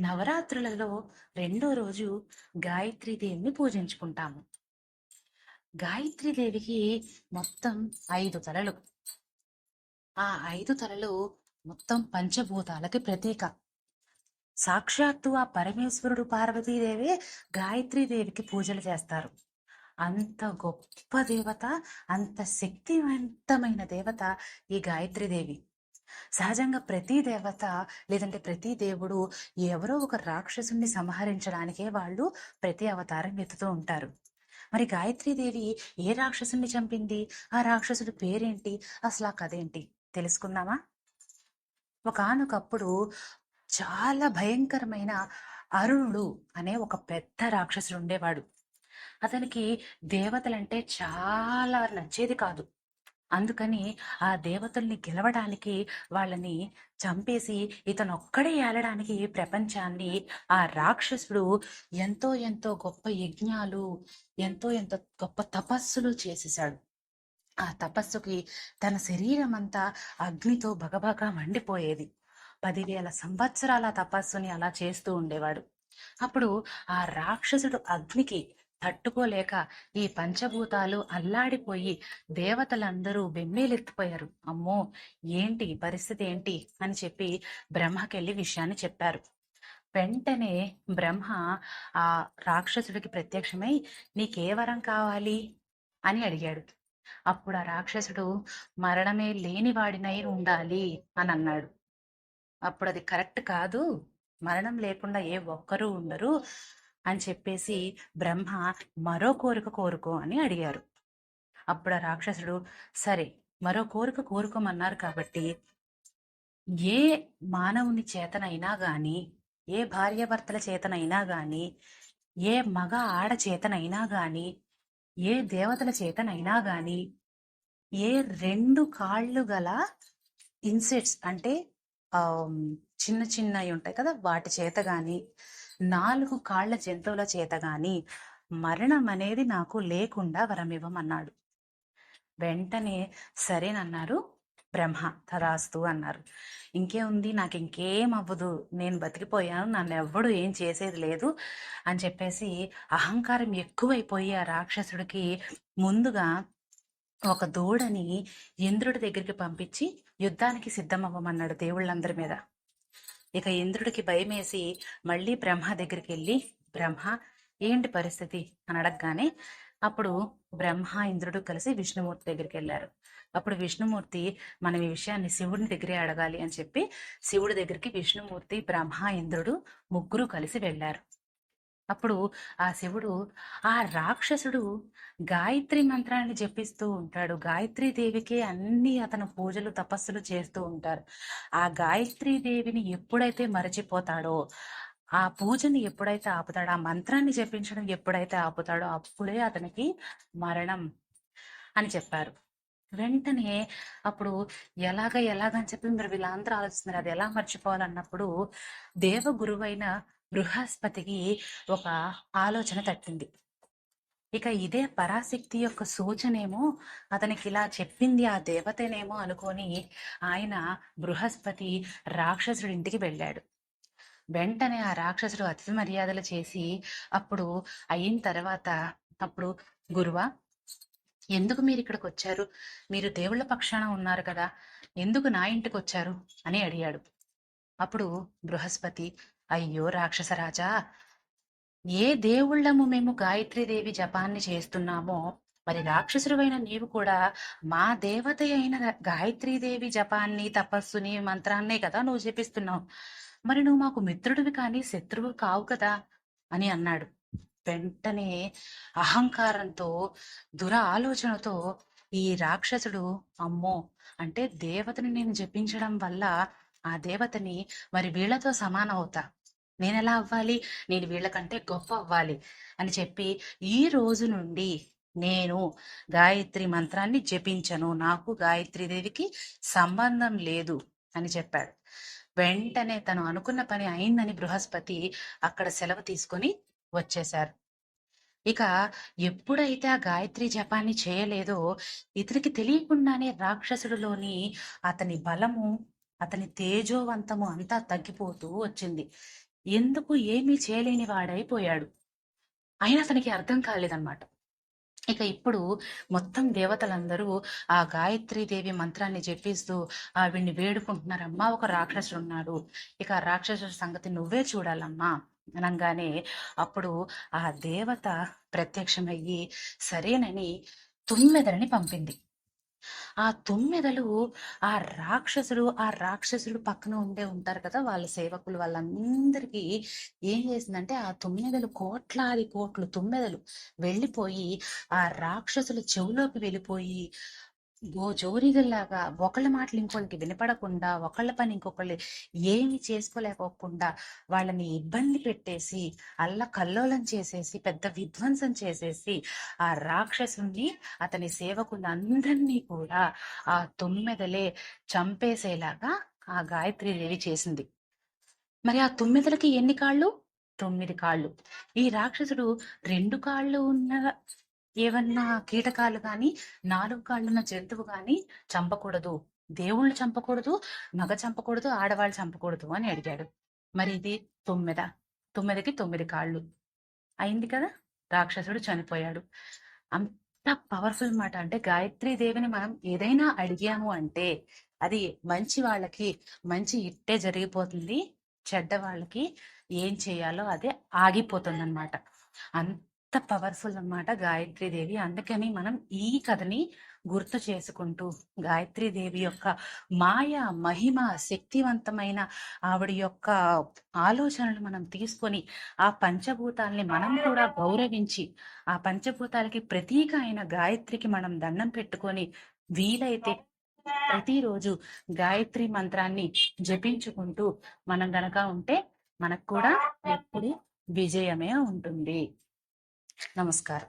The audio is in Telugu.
నవరాత్రులలో రెండో రోజు గాయత్రీ దేవిని పూజించుకుంటాము. గాయత్రీ దేవికి మొత్తం ఐదు తలలు. ఆ ఐదు తలలు మొత్తం పంచభూతాలకి ప్రతీక. సాక్షాత్తు ఆ పరమేశ్వరుడు పార్వతీదేవి గాయత్రీ దేవికి పూజలు చేస్తారు. అంత గొప్ప దేవత అంత శక్తివంతమైన దేవత ఈ గాయత్రీ దేవి. సహజంగా ప్రతి దేవత లేదంటే ప్రతి దేవుడు ఎవరో ఒక రాక్షసుని సంహరించడానికే వాళ్ళు ప్రతి అవతారం ఎత్తుతూ ఉంటారు. మరి గాయత్రీదేవి ఏ రాక్షసుని చంపింది? ఆ రాక్షసుడి పేరేంటి? అసలు ఆ కథేంటి తెలుసుకుందామా? ఒకనొకప్పుడు చాలా భయంకరమైన అరుణుడు అనే ఒక పెద్ద రాక్షసుడు ఉండేవాడు. అతనికి దేవతలంటే చాలా నచ్చేది కాదు. అందుకని ఆ దేవతల్ని గెలవడానికి వాళ్ళని చంపేసి ఇతను ఒక్కడే ఏలడానికి ప్రపంచాన్ని ఆ రాక్షసుడు ఎంతో ఎంతో గొప్ప యజ్ఞాలు ఎంతో ఎంతో గొప్ప తపస్సులు చేసేసాడు ఆ తపస్సుకి తన శరీరం అంతా అగ్నితో బగబగా మండిపోయేది. పదివేల సంవత్సరాల తపస్సుని అలా చేస్తూ ఉండేవాడు. అప్పుడు ఆ రాక్షసుడు అగ్నికి తట్టుకోలేక ఈ పంచభూతాలు అల్లాడిపోయి దేవతలందరూ బెమ్మేలెత్తిపోయారు అమ్మో ఏంటి పరిస్థితి ఏంటి? అని చెప్పి బ్రహ్మకెళ్ళి విషయాన్ని చెప్పారు. వెంటనే బ్రహ్మ ఆ రాక్షసుడికి ప్రత్యక్షమై నీకే వరం కావాలి? అని అడిగాడు. అప్పుడు ఆ రాక్షసుడు మరణమే లేనివాడినై ఉండాలి అని అన్నాడు. అప్పుడు అది కరెక్ట్ కాదు. మరణం లేకుండా ఏ ఒక్కరూ ఉండరు. అని చెప్పేసి బ్రహ్మ మరో కోరిక కోరుకో అని అడిగారు. అప్పుడు ఆ రాక్షసుడు సరే మరో కోరిక కోరుకోమన్నారు కాబట్టి ఏ మానవుని చేతనైనా గాని ఏ భార్యాభర్తల చేతనైనా గాని ఏ మగ ఆడ చేతనైనా గాని ఏ దేవతల చేతనైనా గాని ఏ రెండు కాళ్ళు గల ఇన్సెట్స్ అంటే ఆ చిన్న చిన్నవి ఉంటాయి కదా వాటి చేత గాని నాలుగు కాళ్ళ జంతువుల చేత గాని మరణం అనేది నాకు లేకుండా వరమివ్వమన్నాడు వెంటనే సరేనన్నారు. బ్రహ్మ తదాస్తు అన్నారు. ఇంకేముంది నాకు ఇంకేం అవ్వదు. నేను బతికిపోయాను నన్ను ఎవ్వడు ఏం చేసేది లేదు అని చెప్పేసి అహంకారం ఎక్కువైపోయి ఆ రాక్షసుడికి ముందుగా ఒక దూడని ఇంద్రుడి దగ్గరికి పంపించి యుద్ధానికి సిద్ధమవ్వమన్నాడు దేవుళ్ళందరి మీద. ఇక ఇంద్రుడికి భయమేసి మళ్ళీ బ్రహ్మ దగ్గరికి వెళ్ళి బ్రహ్మ ఏంటి పరిస్థితి? అని అడగగానే అప్పుడు బ్రహ్మ ఇంద్రుడు కలిసి విష్ణుమూర్తి దగ్గరికి వెళ్ళారు అప్పుడు విష్ణుమూర్తి మనం ఈ విషయాన్ని శివుడిని దగ్గరే అడగాలి అని చెప్పి శివుడి దగ్గరికి విష్ణుమూర్తి బ్రహ్మ ఇంద్రుడు ముగ్గురు కలిసి వెళ్ళారు. అప్పుడు ఆ శివుడు ఆ రాక్షసుడు గాయత్రి మంత్రాన్ని జపిస్తూ ఉంటాడు. గాయత్రి దేవికి అన్ని అతను పూజలు తపస్సులు చేస్తూ ఉంటారు. ఆ గాయత్రి దేవిని ఎప్పుడైతే మరచిపోతాడో ఆ పూజని ఎప్పుడైతే ఆపుతాడో ఆ మంత్రాన్ని జపించడం ఎప్పుడైతే ఆపుతాడో అప్పుడే అతనికి మరణం అని చెప్పారు. వెంటనే అప్పుడు ఎలాగ ఎలాగని చెప్పి మీరు వీళ్ళందరూ ఆలోచిస్తున్నారు. అది ఎలా మర్చిపోవాలన్నప్పుడు దేవ గురువైన బృహస్పతికి ఒక ఆలోచన తట్టింది. ఇక ఇదే పరాశక్తి యొక్క సూచనేమో అతనికి ఇలా చెప్పింది ఆ దేవతనేమో అనుకొని ఆయన బృహస్పతి రాక్షసుడి ఇంటికి వెళ్ళాడు. వెంటనే ఆ రాక్షసుడు అతిథి మర్యాదలు చేసి అప్పుడు అయిన తర్వాత అప్పుడు గురువా ఎందుకు మీరు ఇక్కడికి వచ్చారు? మీరు దేవుళ్ళ పక్షాన ఉన్నారు కదా ఎందుకు నా ఇంటికి వచ్చారు? అని అడిగాడు. అప్పుడు బృహస్పతి అయ్యో రాక్షసరాజా ఏ దేవుళ్ళము మేము గాయత్రీదేవి జపాన్ని చేస్తున్నామో మరి రాక్షసుడివైన నీవు కూడా మా దేవత అయిన గాయత్రీదేవి జపాన్ని తపస్సుని మంత్రాన్నే కదా నువ్వు జపిస్తున్నావు. మరి నువ్వు మాకు మిత్రుడివి కానీ శత్రువు కావు కదా అని అన్నాడు. వెంటనే అహంకారంతో దుర ఆలోచనతో ఈ రాక్షసుడు అమ్మో! అంటే దేవతని నేను జపించడం వల్ల ఆ దేవతని మరి వీళ్ళతో సమానం అవుతా. నేను ఎలా అవ్వాలి? నేను వీళ్ళకంటే గొప్ప అవ్వాలి అని చెప్పి ఈ రోజు నుండి నేను గాయత్రి మంత్రాన్ని జపించను. నాకు గాయత్రి దేవికి సంబంధం లేదు అని చెప్పాడు. వెంటనే తను అనుకున్న పని అయిందని బృహస్పతి అక్కడ సెలవు తీసుకొని వచ్చేశారు. ఇక ఎప్పుడైతే ఆ గాయత్రి జపాన్ని చేయలేదో ఇతనికి తెలియకుండానే రాక్షసుడిలోని అతని బలము అతని తేజోవంతము అంతా తగ్గిపోతూ వచ్చింది. ఎందుకు ఏమీ చేయలేని వాడైపోయాడు. అయినా అతనికి అర్థం కాలేదన్నమాట. ఇక ఇప్పుడు మొత్తం దేవతలందరూ ఆ గాయత్రి దేవి మంత్రాన్ని చెప్పిస్తూ ఆవిడ్ని వేడుకుంటున్నారమ్మా ఒక రాక్షసుడు ఉన్నాడు ఇక ఆ రాక్షసుడి సంగతి నువ్వే చూడాలమ్మా అనగానే అప్పుడు ఆ దేవత ప్రత్యక్షమయ్యి సరేనని తుమ్మెదలని పంపింది. ఆ తొమ్మిదలు ఆ రాక్షసుడు ఆ రాక్షసుడు పక్కన ఉండే ఉంటారు కదా వాళ్ళ సేవకులు వాళ్ళందరికీ ఏం చేసిందంటే ఆ తొమ్మిదలు కోట్లాది కోట్లు తొమ్మిదలు వెళ్ళిపోయి ఆ రాక్షసుల చెవులోకి వెళ్ళిపోయి ఓ ఒకళ్ళ మాటలు ఇంకోళ్ళకి వినపడకుండా ఒకళ్ళ పని ఇంకొకళ్ళు ఏమి చేసుకోలేకోకుండా వాళ్ళని ఇబ్బంది పెట్టేసి అల్ల కల్లోలం చేసేసి పెద్ద విధ్వంసం చేసేసి ఆ రాక్షసుని అతని సేవకులందరినీ కూడా ఆ తొమ్మిదలే చంపేసేలాగా ఆ గాయత్రి దేవి చేసింది. మరి ఆ తొమ్మిదలకి ఎన్ని కాళ్ళు? తొమ్మిది కాళ్ళు. ఈ రాక్షసుడు రెండు కాళ్ళు ఉన్న ఏవన్నా కీటకాలు కానీ నాలుగు కాళ్ళున్న జంతువు కానీ చంపకూడదు. దేవుళ్ళు చంపకూడదు మగ చంపకూడదు ఆడవాళ్ళు చంపకూడదు అని అడిగాడు. మరి ఇది తొమ్మిద? తొమ్మిదికి తొమ్మిది కాళ్ళు. అయింది కదా? రాక్షసుడు చనిపోయాడు. అంత పవర్ఫుల్ మాట. అంటే గాయత్రి దేవిని మనం ఏదైనా అడిగాము అంటే అది మంచి వాళ్ళకి మంచి ఇట్టే జరిగిపోతుంది. చెడ్డ వాళ్ళకి ఏం చేయాలో అదే ఆగిపోతుంది అనమాట అంత పవర్ఫుల్ అనమాట దేవి. అందుకని మనం ఈ కథని గుర్తు చేసుకుంటూ దేవి యొక్క మాయ మహిమ శక్తివంతమైన ఆవిడ యొక్క ఆలోచనలు మనం తీసుకొని ఆ పంచభూతాల్ని మనం కూడా గౌరవించి ఆ పంచభూతాలకి ప్రతీక అయిన గాయత్రికి మనం దండం పెట్టుకొని వీలైతే ప్రతిరోజు గాయత్రి మంత్రాన్ని జపించుకుంటూ మనం గనక ఉంటే మనకు కూడా ఎప్పుడు విజయమే ఉంటుంది. നമസ്കാരം.